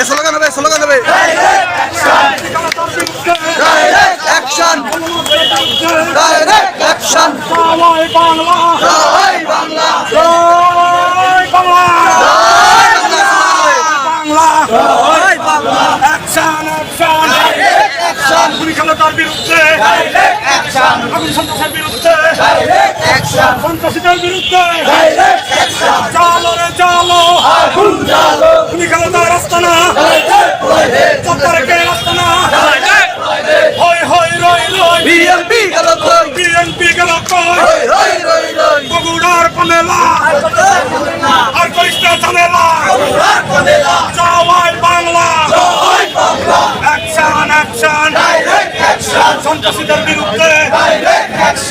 এ slogan হবে slogan হবে। Action direct action জয় বাংলা জয় বাংলা জয় বাংলা জয় বাংলা বিরুদ্ধে। বিরুদ্ধে চালো রে চালো। আগুন চালো।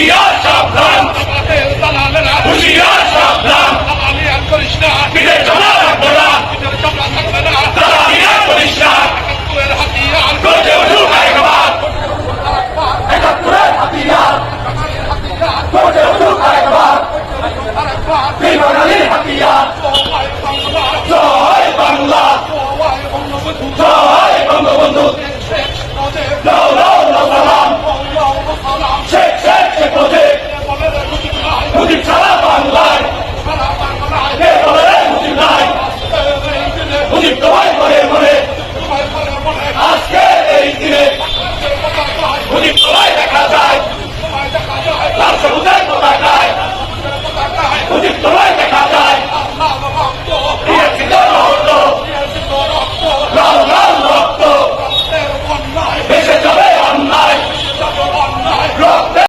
হুশিয়ার সাবধান। Holy